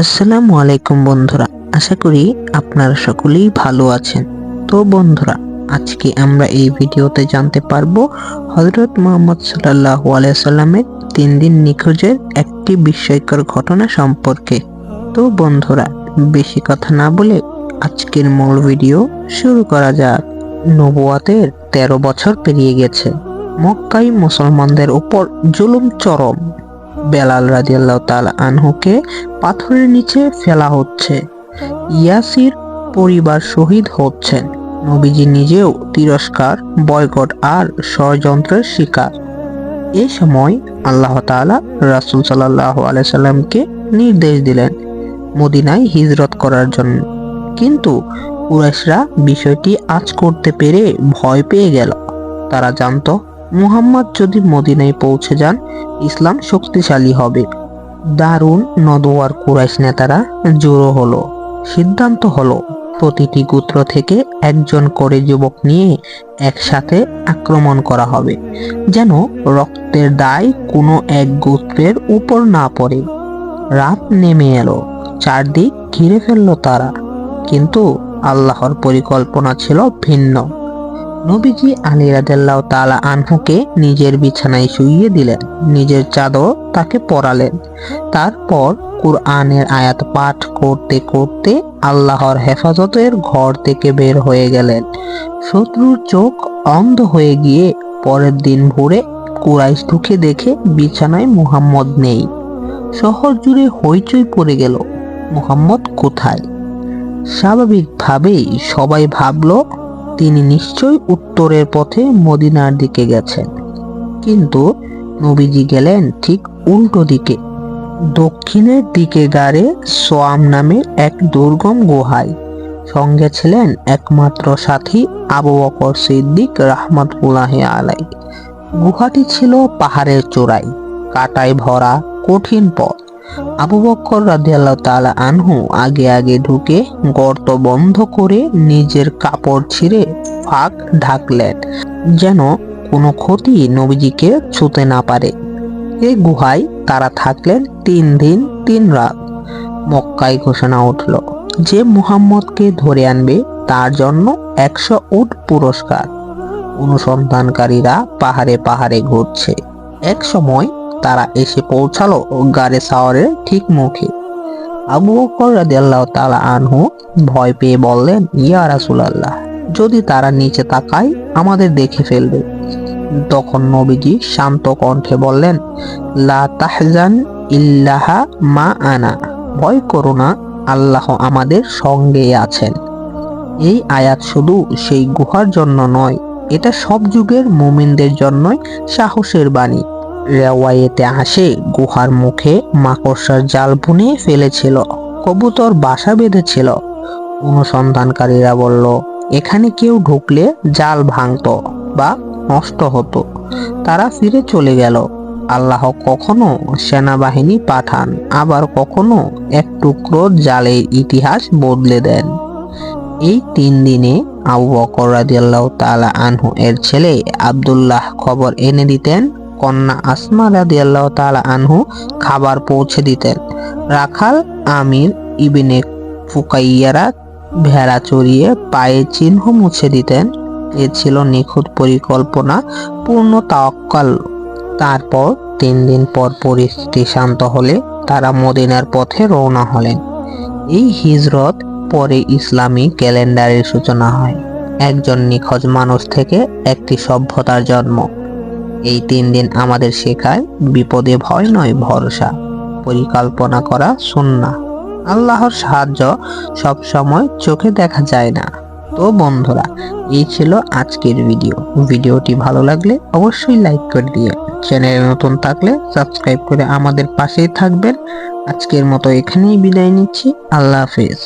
আসসালামু আলাইকুম বন্ধুরা, আশা করি আপনারা সকলেই ভালো আছেন। তো বন্ধুরা, আজকে আমরা এই ভিডিওতে জানতে পারব হজরত মোহাম্মদ সাল্লাহ আলাইসাল্লামের তিন দিন নিখোঁজের একটি বিস্ময়কর ঘটনা সম্পর্কে। তো বন্ধুরা, বেশি কথা না বলে আজকের মূল ভিডিও শুরু করা যাক। নবুয়াতের তেরো বছর পেরিয়ে গেছে। মক্কাই মুসলমানদের উপর জুলুম চরম। বেলাল রাদিয়াল্লাহু তাআলা আনহুকে পাথরের নিচে ফেলা হচ্ছে। ইয়াসির পরিবার শহীদ হচ্ছেন। নবীজি নিজেও তিরস্কার, বয়কট আর ষড়যন্ত্রের শিকার। এ সময় আল্লাহ তাআলা রাসূল সাল্লাল্লাহু আলাইহি সাল্লামকে নির্দেশ দিলেন মদিনায় হিজরত করার জন্য। কিন্তু কুরাইশরা বিষয়টি আজ করতে পেরে ভয় পেয়ে গেল। তারা জানতো মুহাম্মদ যদি মদিনায় পৌঁছে যান, ইসলাম শক্তিশালী হবে। দারুণ নদোয়ার কুরাইশ নেতারা জড়ো হলো, সিদ্ধান্ত হলো, প্রতিটি গোত্র থেকে একজন করে যুবক নিয়ে একসাথে আক্রমণ করা হবে, যেন রক্তের দায় কোনো এক গোত্রের উপর না পড়ে। রাত নেমে এলো, চারদিক ঘিরে ফেলল তারা, কিন্তু আল্লাহর পরিকল্পনা ছিল ভিন্ন। নবীজি আলী রাজাল্লাহ তালা আনহুকে নিজের বিছানায় শুইয়ে দিলেন। নিজের চাদর তাকে পরালেন। তারপর কুরআনের আয়াত পাঠ করতে করতে আল্লাহর হেফাজতের ঘর থেকে বের হয়ে গেলেন। শত্রুর চোখ অন্ধ হয়ে গিয়ে পরের দিন ভোরে কুরাইশ ঢুকে দেখে বিছানায় মুহাম্মদ নেই। শহর জুড়ে হইচই পড়ে গেল, মুহাম্মদ কোথায়? স্বাভাবিকভাবেই সবাই ভাবলো তিনি নিশ্চয়ই উত্তরের পথে মদিনার দিকে গেছেন। কিন্তু নবীজি গেলেন ঠিক উল্টো দিকে। দক্ষিণের দিকে গাড়ে সোয়াম নামে এক দুর্গম গুহায়। সঙ্গে ছিলেন একমাত্র সাথী আবু বকর সিদ্দিক রাহমাতুল্লাহ আলাই গুহাটি ছিল পাহাড়ের চূড়ায়, কাটায় ভরা কঠিন পথ। আবু বক্কর রাদিয়াল্লাহু তাআলা আনহু আগে আগে ঢুকে গর্ত বন্ধ করে নিজের কাপড় ছিঁড়ে ফাঁক ঢাকলেন, যেন কোনো ক্ষতি নবীজিকে ছুতে না পারে। এই গুহায় তারা থাকলেন তিন দিন, তিন রাত। মক্কায় ঘোষণা উঠল যে মুহাম্মদকে ধরে আনবে তার জন্য একশো উট পুরস্কার। অনুসন্ধানকারীরা পাহাড়ে পাহাড়ে ঘুরছে। এক সময় তারা এসে পৌঁছালো গাড়ে সাওয়ারের ঠিক মুখে। আবু বকর রাদিয়াল্লাহু তাআলা আনহু ভয় পেয়ে বললেন, ইয়া রাসূলুল্লাহ, যদি তারা নিচে তাকায়, আমাদের দেখে ফেলবে। তখন নবীজি শান্ত কণ্ঠে বললেন, লা তাহজান ইল্লাহা মা আনা ভয় করো না, আল্লাহ আমাদের সঙ্গে আছেন। এই আয়াত শুধু সেই গুহার জন্য নয়, এটা সব যুগের মুমিনদের জন্যই সাহসের বাণী। রেওয়ায়েতে আসে, গুহার মুখে মাকড়সার জাল বুনে ফেলেছিল, কবুতর বাসা বেঁধেছিল। অনুসন্ধানকারীরা বলল, এখানে কেউ ঢুকলে জাল ভাঙতো বা নষ্ট হতো। তারা ফিরে চলে গেল। আল্লাহ কখনো সেনাবাহিনী পাঠান, আবার কখনো এক টুকরো জালের ইতিহাস বদলে দেন। এই তিন দিনে আবু বকর রাদিয়াল্লাহু তাআলা আনহু এর ছেলে আব্দুল্লাহ খবর এনে দিতেন কন্যা আসমা রাদিয়াল্লাহু তাআলা আনহু খাবার পৌঁছে দিতেন। রাখাল আমির ইবনে ফুকাইয়ারা ভেড়া চড়িয়ে পায়ে চিহ্ন মুছে দিতেন। এ ছিল নিখুঁত পরিকল্পনা, পূর্ণ তাওয়াক্কাল। তারপর তিন দিন পর পরিস্থিতি শান্ত হলে তারা মদিনার পথে রওনা হলেন। এই হিজরত পরে ইসলামী ক্যালেন্ডারের সূচনা হয়। একজন নিখোঁজ মানুষ থেকে একটি সভ্যতার জন্ম। এই তিন দিন আমাদের শেখায়, বিপদে ভয় নয়, ভরসা। পরিকল্পনা করা সুন্না আল্লাহর সাহায্য সব সময় চোখে দেখা যায় না। তো বন্ধুরা, এই ছিল আজকের ভিডিও। ভিডিওটি ভালো লাগলে অবশ্যই লাইক করে দিয়ে চ্যানেলে নতুন থাকলে সাবস্ক্রাইব করে আমাদের পাশেই থাকবেন। আজকের মতো এখানেই বিদায় নিচ্ছি। আল্লাহ হাফেজ।